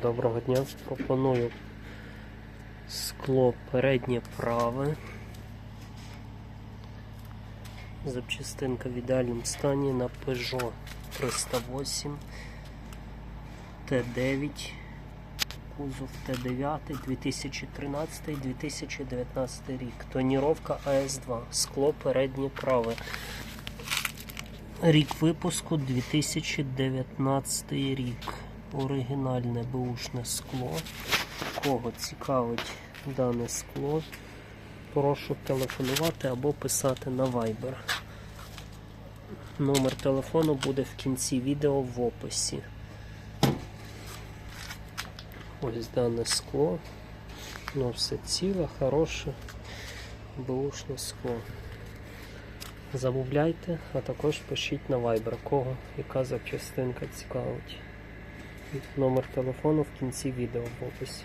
Доброго дня. Пропоную скло переднє праве. Запчастинка в ідеальному стані на Peugeot 308 Т9. Кузов Т9 2013-2019 рік. Тоніровка АС2. Скло переднє праве. Рік випуску 2019 рік. Оригінальне бушне скло. Кого цікавить дане скло, прошу телефонувати або писати на Viber. Номер телефону буде в кінці відео в описі. Ось дане скло. Ну, все ціле, хороше, бушне скло. Замовляйте, а також пишіть на Viber, кого яка запчастинка цікавить. Номер телефону в кінці відео в описі.